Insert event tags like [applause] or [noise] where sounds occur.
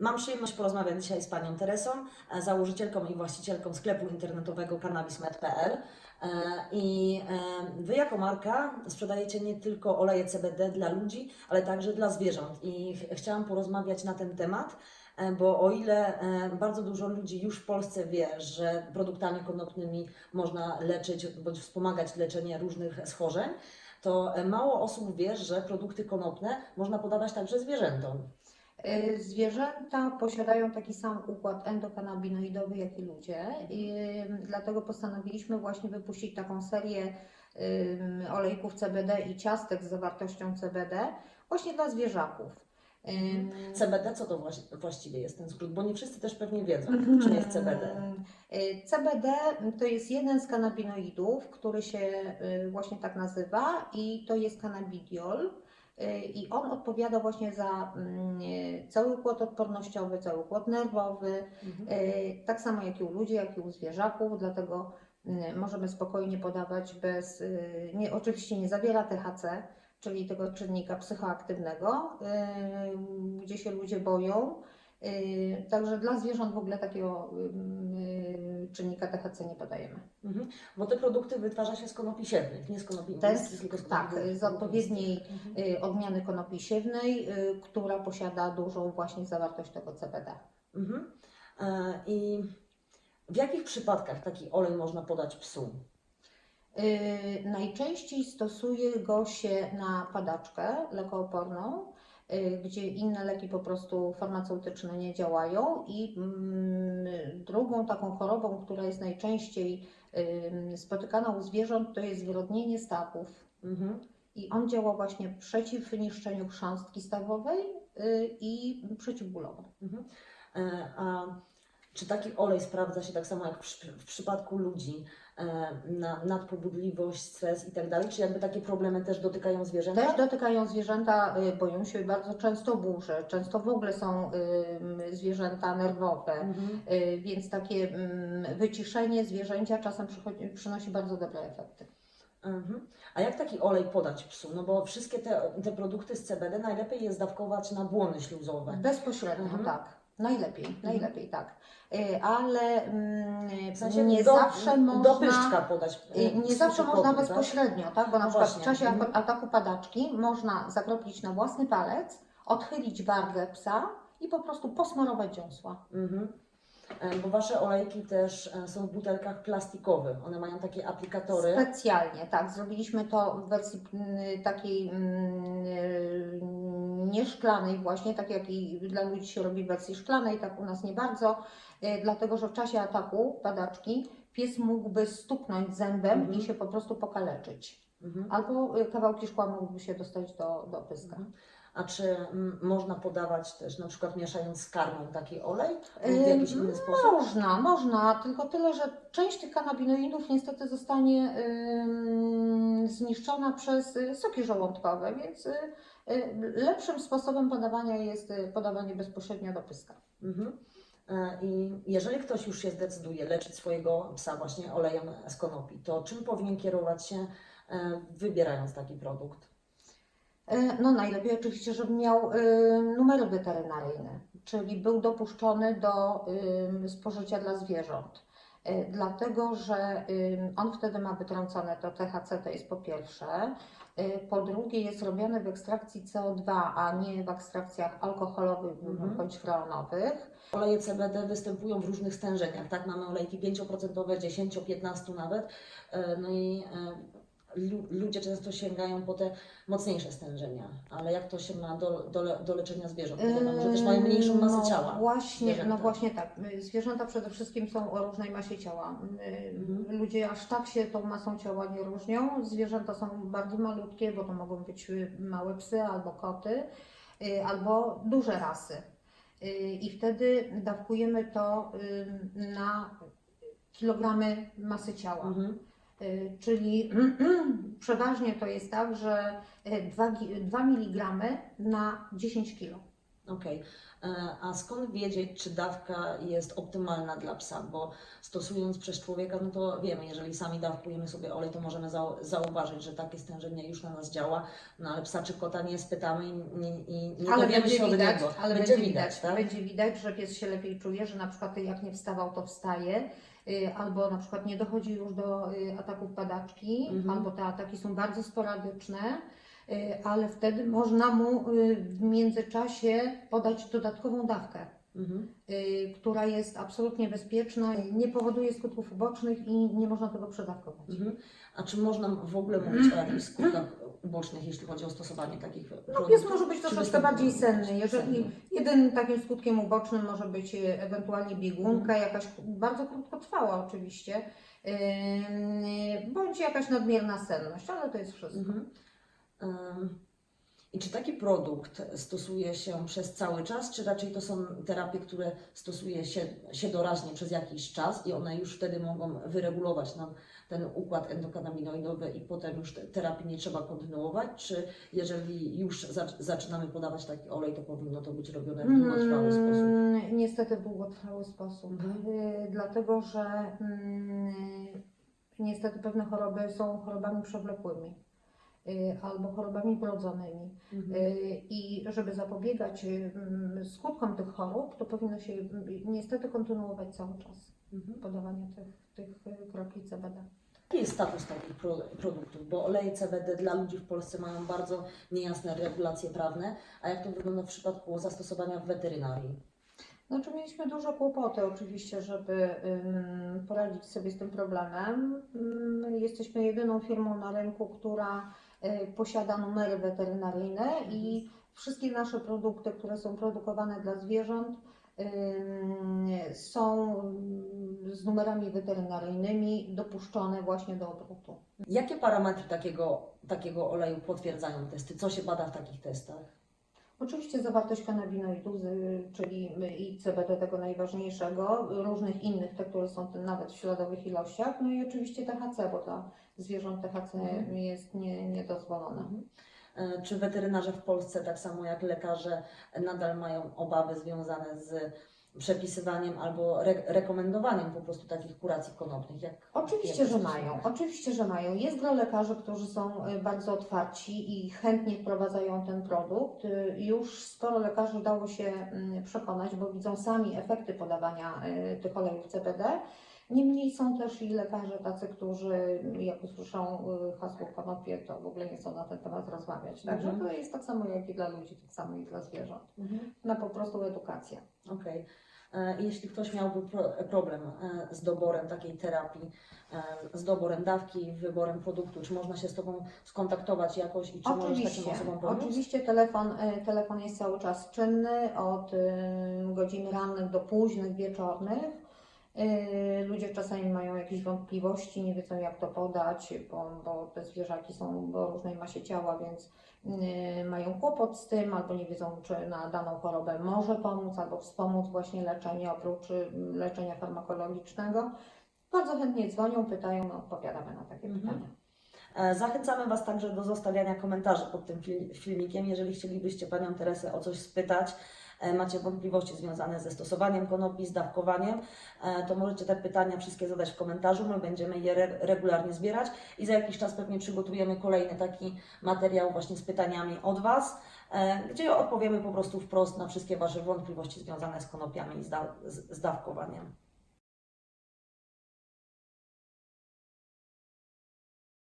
Mam przyjemność porozmawiać dzisiaj z panią Teresą, e, założycielką i właścicielką sklepu internetowego cannabismed.pl. E, I e, wy jako marka sprzedajecie nie tylko oleje CBD dla ludzi, ale także dla zwierząt. I ch- chciałam porozmawiać na ten temat, bo o ile bardzo dużo ludzi już w Polsce wie, że produktami konopnymi można leczyć bądź wspomagać leczenie różnych schorzeń, to mało osób wie, że produkty konopne można podawać także zwierzętom. Y, Zwierzęta posiadają taki sam układ endokanabinoidowy jak i ludzie, i dlatego postanowiliśmy właśnie wypuścić taką serię olejków CBD i ciastek z zawartością CBD właśnie dla zwierzaków. Ym, CBD, co to właś- właściwie jest ten skrót? Bo nie wszyscy też pewnie wiedzą, Mhm. czym jest CBD. Y, CBD to jest jeden z kanabinoidów, który się y, właśnie tak nazywa i to jest cannabidiol. Y, I on odpowiada właśnie za mm, y, cały układ odpornościowy, cały układ nerwowy, Mhm. y, tak samo jak i u ludzi, jak i u zwierzaków, dlatego możemy spokojnie podawać bez, nie, oczywiście nie zawiera THC, czyli tego czynnika psychoaktywnego, gdzie się ludzie boją. Y, Także dla zwierząt w ogóle takiego y, czynnika THC nie podajemy. Mhm. Bo te produkty wytwarza się z konopi siewnych, nie z konopi Ten, tylko z konopi tak, z odpowiedniej Mhm. y, odmiany konopi siewnej, która posiada dużą właśnie zawartość tego CBD. Mhm. E, I w jakich przypadkach taki olej można podać psu? Najczęściej stosuje go się na padaczkę lekooporną, gdzie inne leki po prostu farmaceutyczne nie działają. I mm, drugą taką chorobą, która jest najczęściej spotykana u zwierząt, to jest wyrodnienie stawów. Mhm. I on działa właśnie przeciw niszczeniu chrząstki stawowej y, i przeciwbólowo. Mhm. E, A czy taki olej sprawdza się tak samo jak w, przy- w przypadku ludzi na nadpobudliwość, stres i tak dalej? Czy jakby takie problemy też dotykają zwierzęta? Też dotykają zwierzęta, y, boją się bardzo często burzy, często w ogóle są zwierzęta nerwowe, Mhm. y, więc takie mm, wyciszenie zwierzęcia czasem przynosi bardzo dobre efekty. Mhm. A jak taki olej podać psu? No bo wszystkie te, te produkty z CBD najlepiej jest dawkować na błony śluzowe. Bezpośrednio, Mhm. tak. Najlepiej, najlepiej tak. Y, Ale mm, W sensie nie do, zawsze do można. pyszczka podać. e, Y, Nie zawsze można tak? bezpośrednio, tak? Bo na No przykład właśnie, w czasie mhm. ataku padaczki można zakroplić na własny palec, odchylić wargę psa i po prostu posmarować dziąsła. Mhm. E, Bo Wasze olejki też e, są w butelkach plastikowych. One mają takie aplikatory. Specjalnie, tak. Zrobiliśmy to w wersji mm, takiej mm, nieszklanej właśnie, tak jak i dla ludzi się robi w wersji szklanej, tak u nas nie bardzo, y, dlatego że w czasie ataku padaczki pies mógłby stuknąć zębem Mhm. i się po prostu pokaleczyć. Mhm. Albo y, kawałki szkła mogłyby się dostać do, do pyska. Mhm. A czy mm, można podawać też, na przykład mieszając z karmą taki olej lub w jakiś inny sposób? Można, można, tylko tyle, że część tych kanabinoidów niestety zostanie ym, zniszczona przez y, soki żołądkowe, więc y, y, lepszym sposobem podawania jest y, podawanie bezpośrednio do pyska. Mhm. E, I jeżeli ktoś już się zdecyduje leczyć swojego psa właśnie olejem z konopi, to czym powinien kierować się e, wybierając taki produkt? Y, No najlepiej oczywiście, żeby miał y, numer weterynaryjny, czyli był dopuszczony do spożycia dla zwierząt. Y, Dlatego, że on wtedy ma wytrącone to THC, to jest po pierwsze. Po drugie, jest robione w ekstrakcji CO2, a nie w ekstrakcjach alkoholowych Mhm. bądź freonowych. Oleje CBD występują w różnych stężeniach, tak? Mamy olejki 5%, 10, 15 nawet. E, No i e, lu- ludzie często sięgają po te mocniejsze stężenia, ale jak to się ma do, do, do leczenia zwierząt? Wiadomo, że też mają mniejszą masę no, ciała. Właśnie, zwierzęta. no właśnie tak. Y, Zwierzęta przede wszystkim są o różnej masie ciała. Y, Mhm. Ludzie aż tak się tą masą ciała nie różnią. Zwierzęta są bardzo malutkie, bo to mogą być y, małe psy albo koty, albo duże rasy. I wtedy dawkujemy to na kilogramy masy ciała. Mhm. Y, Czyli [clears throat] przeważnie to jest tak, że 2, 2 mg na 10 kg. Okej. E, A skąd wiedzieć, czy dawka jest optymalna dla psa? Bo stosując przez człowieka, no to wiemy, jeżeli sami dawkujemy sobie olej, to możemy zau- zauważyć, że takie stężenie już na nas działa, no ale psa czy kota nie spytamy i nie, i nie ale dowiemy się od widać, niego. ale będzie będzie widać, widać, tak? będzie widać, że pies się lepiej czuje, że na przykład jak nie wstawał, to wstaje, albo na przykład nie dochodzi już do y, ataków padaczki, Mhm. albo te ataki są bardzo sporadyczne, y, ale wtedy można mu y, w międzyczasie podać dodatkową dawkę. Mhm. y, która jest absolutnie bezpieczna, nie powoduje skutków ubocznych i nie można tego przedawkować. Mhm. A czy można w ogóle mówić o jakichś skutkach ubocznych, jeśli chodzi o stosowanie takich No, pies może być Czy troszeczkę bardziej senny. Jeżeli Senny. jedynym takim skutkiem ubocznym może być e, ewentualnie biegunka, jakaś bardzo krótkotrwała oczywiście, yy, bądź jakaś nadmierna senność, ale to jest wszystko. Mhm. Ym, I czy taki produkt stosuje się przez cały czas, czy raczej to są terapie, które stosuje się, się doraźnie przez jakiś czas i one już wtedy mogą wyregulować nam ten układ endokanabinoidowy i potem już te terapii nie trzeba kontynuować? Czy jeżeli już zac- zaczynamy podawać taki olej, to powinno to być robione w długotrwały sposób? Mm, Niestety w długotrwały sposób, Mhm. Y, dlatego że mm, niestety pewne choroby są chorobami przewlekłymi albo chorobami wrodzonymi. Mhm. Y, I żeby zapobiegać y, mm, skutkom tych chorób, to powinno się y, niestety kontynuować cały czas Mhm. podawanie tych, tych y, kropli CBD. Jaki jest status takich pro, produktów? Bo oleje CBD dla ludzi w Polsce mają bardzo niejasne regulacje prawne, a jak to wygląda w przypadku zastosowania w weterynarii? Znaczy mieliśmy duże kłopoty oczywiście, żeby poradzić sobie z tym problemem. Ym, jesteśmy jedyną firmą na rynku, która y, posiada numery weterynaryjne i wszystkie nasze produkty, które są produkowane dla zwierząt są ym, z numerami weterynaryjnymi dopuszczone właśnie do obrotu. Jakie parametry takiego, takiego oleju potwierdzają testy? Co się bada w takich testach? Oczywiście zawartość kanabinoidów, z- czyli i CBD tego najważniejszego, różnych innych, te, które są nawet w śladowych ilościach, no i oczywiście THC, bo dla zwierząt THC Mhm. jest nie, niedozwolone. E, Czy weterynarze w Polsce, tak samo jak lekarze, nadal mają obawy związane z przepisywaniem albo re rekomendowaniem po prostu takich kuracji konopnych? Jak, Oczywiście, jak że mają. Oczywiście, że mają. Jest dla lekarzy, którzy są y, bardzo otwarci i chętnie wprowadzają ten produkt. Y, Już sporo lekarzy dało się mm, przekonać, bo widzą sami efekty podawania y, tych olejów CBD. Niemniej są też i lekarze tacy, którzy jak usłyszą y, hasło konopie, to w ogóle nie chcą na ten temat rozmawiać. Także Mhm. to jest tak samo jak i dla ludzi, tak samo i dla zwierząt. Mhm. Na po prostu edukację. Okej. E, Jeśli ktoś miałby pro problem e, z doborem takiej terapii, e, z doborem dawki, wyborem produktu, czy można się z Tobą skontaktować jakoś i czy możesz Oczywiście, takim osobom pomóc? oczywiście telefon, telefon jest cały czas czynny od y, godzin rannych do późnych wieczornych. Y, Ludzie czasami mają jakieś wątpliwości, nie wiedzą jak to podać, bo, bo te zwierzaki są o różnej masie ciała, więc y, mają kłopot z tym, albo nie wiedzą, czy na daną chorobę może pomóc, albo wspomóc właśnie leczenie oprócz y, leczenia farmakologicznego. Bardzo chętnie dzwonią, pytają, no, odpowiadamy na takie Mhm. pytania. E, Zachęcamy Was także do zostawiania komentarzy pod tym fil- filmikiem. Jeżeli chcielibyście Panią Teresę o coś spytać, macie wątpliwości związane ze stosowaniem konopi, z dawkowaniem, e, to możecie te pytania wszystkie zadać w komentarzu. My będziemy je re- regularnie zbierać i za jakiś czas pewnie przygotujemy kolejny taki materiał właśnie z pytaniami od Was, e, gdzie odpowiemy po prostu wprost na wszystkie Wasze wątpliwości związane z konopiami i z, da- z dawkowaniem.